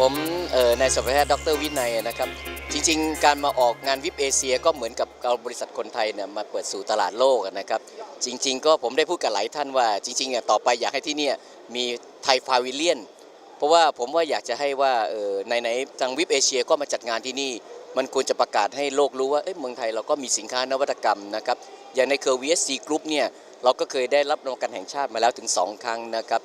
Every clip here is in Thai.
ผมนายสัตวแพทย์ดรวินัยนะครับ จริงๆ การมาออกงานวิปเอเชียก็เหมือนกับเอาบริษัทคนไทยเนี่ยมาเปิดสู่ตลาดโลกนะครับ จริง ๆ ก็ผมได้พูดกับหลายท่านว่า จริงๆเนี่ยต่อไปอยากให้ที่นี่มีไทยฟาวิเลียน เพราะว่าผมว่าอยากจะให้ว่าเออไหนทางวิปเอเชียก็มาจัดงานที่นี่ มันควรจะประกาศให้โลกรู้ว่าเอ้ยเมืองไทยเราก็มีสินค้านวัตกรรมนะครับอย่างในเคอร์ VSC Group เนี่ยเราก็เคยได้รับรางวัลแห่งชาติมาแล้วถึง 2 ครั้งนะครับ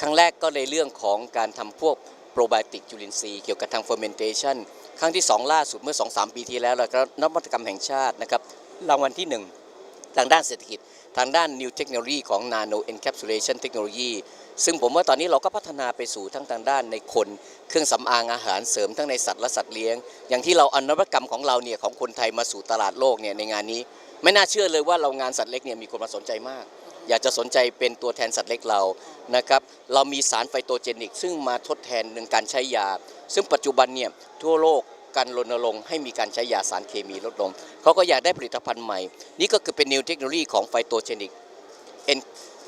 ครั้งแรกก็ในเรื่องของการทำพวก โปรไบโอติกจุลินทรีย์เกี่ยวกับทาง fermentation ครั้งที่ 2 ล่าสุดเมื่อ 2-3 ปีที่แล้วเราก็นวัตกรรมแห่งชาตินะครับรางวัลที่ 1 ทางด้านเศรษฐกิจ ทางด้าน New Technology ของ Nano Encapsulation Technology ซึ่งผมว่าตอนนี้เราก็พัฒนาไปสู่ทั้งทางด้านในคน เครื่องสำอางอาหารเสริมทั้งในสัตว์และสัตว์เลี้ยง อย่างที่เราเอานวัตกรรมของเราเนี่ยของคนไทยมาสู่ตลาดโลกเนี่ยในงานนี้ ไม่น่าเชื่อเลยว่าเรางานสัตว์เล็กเนี่ยมีคนมาสนใจมาก อยากจะสนใจเป็นตัวแทนสัตว์เล็กเรานะครับเรามีสารไฟโตเจนิก ซึ่งมาทดแทนในการใช้ยา ซึ่งปัจจุบันเนี่ยทั่วโลกการรณรงค์ให้มีการใช้ยาสารเคมีลดลงเขาก็อยากได้ผลิตภัณฑ์ใหม่ นี่ก็คือเป็นนิวเทคโนโลยีของไฟโตเจนิกเอ็น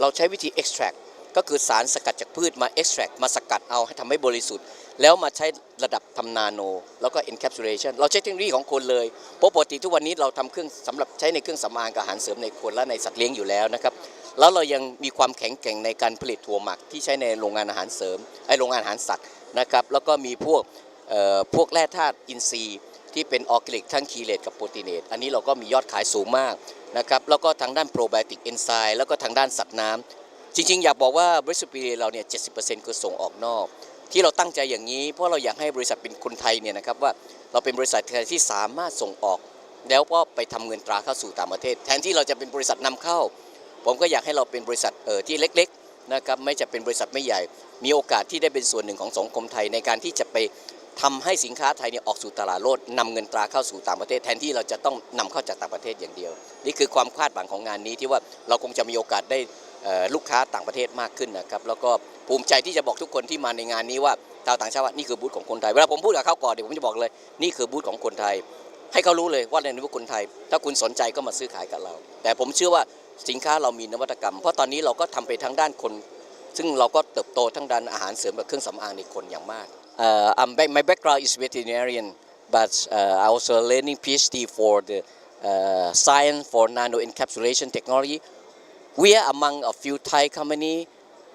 เราใช้วิธี extract ก็คือสารสกัดจากพืชมา extract มาสกัดเอาให้ทำให้บริสุทธิ์ แล้วมาใช้ระดับทำนาโน แล้วก็ encapsulation เราใช้เทคโนโลยีของคนเลยเพราะปกติทุกวันนี้เราทำเครื่องสำหรับใช้ในเครื่องสำอางกับอาหารเสริมในคนและในสัตว์เลี้ยงอยู่แล้วนะครับ แล้วเรายังมีความแข็งแกร่งในการผลิตถั่วหมักที่ใช้ในโรงงานอาหารเสริมไอโรงงานอาหารสัตว์นะครับแล้วก็มีพวกพวกแร่ธาตุอินทรีย์ ที่เป็นออร์แกนิกทั้งคีเลตกับโปรตีเนตอันนี้เราก็มียอดขายสูงมากนะครับแล้วก็ทางด้านโปรไบโอติกเอนไซม์แล้วก็ทางด้านสัตว์น้ำจริง ๆ อยากบอกว่าบริษัทปีเราเนี่ย70%คือส่งออกนอก ที่เราตั้งใจอย่างนี้ เพราะเราอยากให้บริษัทเป็นคนไทยเนี่ยนะครับว่าเราเป็นบริษัทไทยที่สามารถส่งออก แล้วก็ไปทำเงินตราเข้าสู่ต่างประเทศ แทนที่เราจะเป็นบริษัทนำเข้า ผมก็อยากให้เราเป็นบริษัทเออที่เล็กๆนะครับไม่จะเป็นบริษัทไม่ใหญ่ มีโอกาสที่ได้เป็นส่วนหนึ่งของสังคมไทยในการที่จะไปทำให้สินค้าไทยเนี่ยออกสู่ตลาดโลกนำเงินตราเข้าสู่ต่างประเทศ แทนที่เราจะต้องนำเข้าจากต่างประเทศอย่างเดียว นี่คือความคาดหวังของงานนี้ที่ว่าเราคงจะมีโอกาสได้ลูกค้าต่างประเทศมากขึ้นนะครับแล้วก็ภูมิใจที่จะบอกทุกคนที่มาในงานนี้ว่าชาวต่างชาตินี่คือบูธของคนไทยเวลาผมพูดกับเขาก่อนเดี๋ยวผมจะบอกเลย นี่คือบูธของคนไทย ให้เขารู้เลยว่าในนี้วัตคนไทย ถ้าคุณสนใจก็มาซื้อขายกับเรา แต่ผมเชื่อว่า สินค้าเรามีนวัตกรรม เพราะตอนนี้เราก็ทำไปทั้งด้านคน ซึ่งเราก็เติบโตทั้งด้านอาหารเสริมกับเครื่องสำอางในคนอย่างมาก uh, I'm back, my background is veterinarian but uh, I also learning PhD for the uh, science for nano encapsulation technology we are among a few Thai company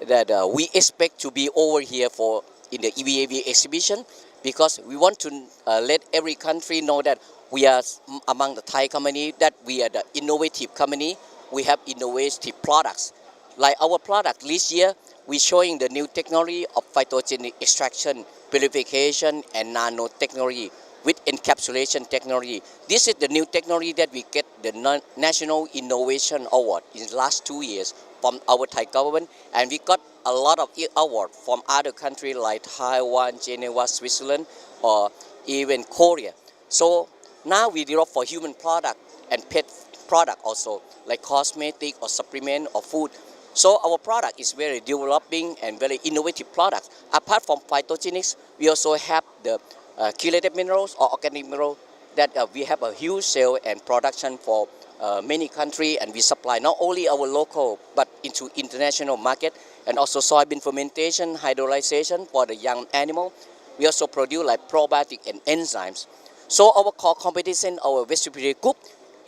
that uh, we expect to be over here for in the EVAV exhibition because we want to uh, let every country know that we are among the Thai company that we are the innovative company. We have innovative products. Like our product this year, we showing the new technology of phytogenic extraction, purification, and nanotechnology with encapsulation technology. This is the new technology that we get the National Innovation Award in the last two years from our Thai government, and we got a lot of award from other countries like Taiwan, Geneva, Switzerland, or even Korea. So now we develop for human product and pet product also, like cosmetic or supplement or food. So our product is very developing and very innovative products. Apart from phytogenics, we also have the uh, chelated minerals or organic mineral that uh, we have a huge sale and production for uh, many countries and we supply not only our local but into international market and also soybean fermentation, hydrolyzation for the young animal. We also produce like probiotic and enzymes. So our core competition, our vegetable group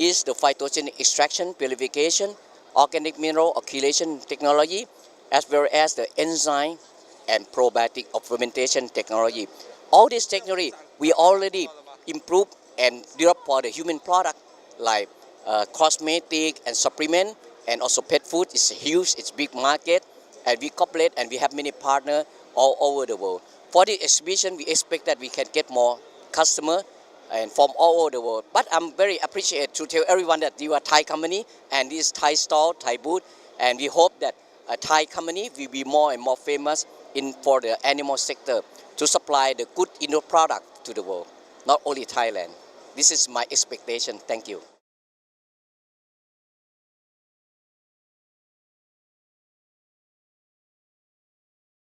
is the phytogenic extraction, purification, organic mineral oxidation technology, as well as the enzyme and probiotic fermentation technology. All this technology we already improve and develop for the human product like uh, cosmetic and supplement and also pet food is huge, it's big market and we cooperate and we have many partners all over the world. For the exhibition, we expect that we can get more customer and from all over the world. But I'm very appreciated to tell everyone that you are Thai company and this Thai store, Thai booth, and we hope that a Thai company will be more and more famous in for the animal sector to supply the good indoor product to the world, not only Thailand. This is my expectation. Thank you.